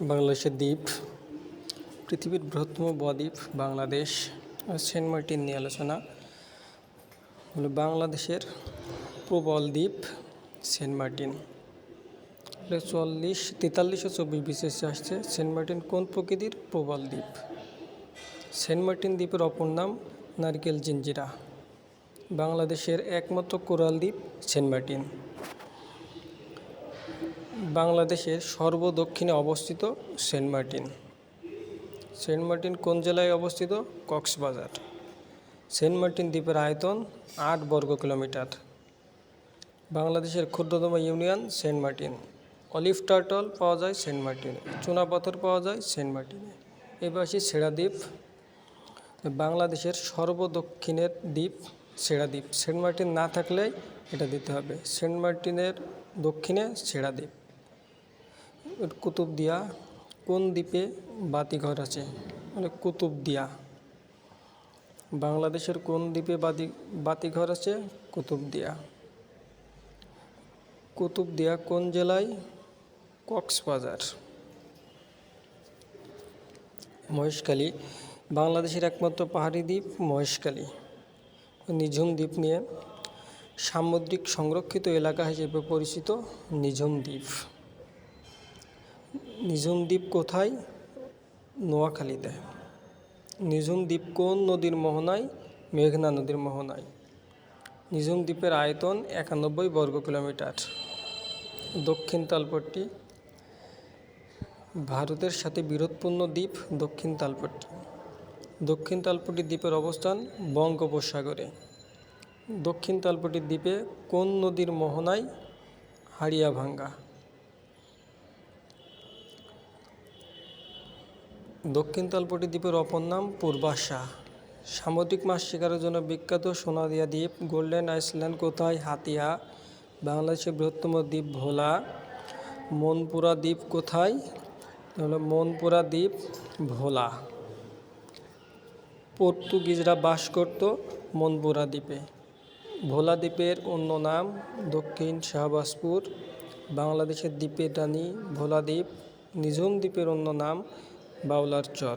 বাংলাদেশের দ্বীপ, পৃথিবীর বৃহত্তম বদ্বীপ বাংলাদেশ সেন্ট মার্টিন নিয়ে আলোচনা। হলো বাংলাদেশের প্রবল দ্বীপ, সেন্ট মার্টিন। চল্লিশ, তেতাল্লিশ ও চব্বিশ বিশেষ আসছে। সেন্ট মার্টিন কোন প্রকৃতির প্রবল দ্বীপ? সেন্ট মার্টিন দ্বীপের অপর নাম নারকেল জিঞ্জিরা। বাংলাদেশের একমাত্র কোরাল দ্বীপ সেন্ট মার্টিন। বাংলাদেশের সর্বদক্ষিণে অবস্থিত সেন্ট মার্টিন। সেন্ট মার্টিন কোন জেলায় অবস্থিত? কক্সবাজার। সেন্ট মার্টিন দ্বীপের আয়তন আট বর্গ কিলোমিটার। বাংলাদেশের ক্ষুদ্রতম union Saint Martin. Olive turtle পাওয়া যায় সেন্ট মার্টিনে। চুনাপাথর পাওয়া যায় সেন্ট মার্টিনে। এবার আসি সেরাদ্বীপ বাংলাদেশের সর্বদক্ষিণের দ্বীপ সেরাদ্বীপ। সেন্ট মার্টিন না থাকলে এটা দিতে হবে। সেন্ট মার্টিনের দক্ষিণে সেরাদ্বীপ। কুতুবদিয়া, কোন দ্বীপে বাতিঘর আছে? মানে কুতুবদিয়া। বাংলাদেশের কোন দ্বীপে বাতি, বাতিঘর আছে? কুতুবদিয়া। কুতুবদিয়া কোন জেলায়? কক্সবাজার। মহেশখালী, বাংলাদেশের একমাত্র পাহাড়ি দ্বীপ মহেশখালী। নিঝুম দ্বীপ নিয়ে সামুদ্রিক সংরক্ষিত এলাকা হিসেবে পরিচিত নিঝুম দ্বীপ নিঝুম দ্বীপ কোথায়? নোয়াখালীতে। নিঝুম দ্বীপ কোন নদীর মোহনায়? মেঘনা নদীর মোহনায়। নিঝুম দ্বীপের আয়তন একানব্বই বর্গ কিলোমিটার। দক্ষিণ তালপট্টি। ভারতের সাথে বিরোধপূর্ণ দ্বীপ দক্ষিণ তালপট্টি। দক্ষিণ তালপট্টি দ্বীপের অবস্থান বঙ্গোপসাগরে। দক্ষিণ তালপট্টি দ্বীপে কোন নদীর মোহনায় হাড়িয়াভাঙ্গা? দক্ষিণ তালপট্টি দ্বীপের অপর নাম পূর্বাশা। সামুদ্রিক মাছ শিকারের জন্য বিখ্যাত সোনাদিয়া দ্বীপ, গোল্ডেন আইসল্যান্ড, কোথায়? হাতিয়া, বাংলাদেশের বৃহত্তম দ্বীপ ভোলা। মনপুরা দ্বীপ কোথায়? হলো মনপুরা দ্বীপ ভোলা। পর্তুগিজরা বাস করত মনপুরা দ্বীপে। ভোলা দ্বীপের অন্য নাম দক্ষিণ শাহবাজপুর, বাংলাদেশের দ্বীপের রানী ভোলা দ্বীপ, নিঝুম দ্বীপের অন্য নাম বাউলার চর।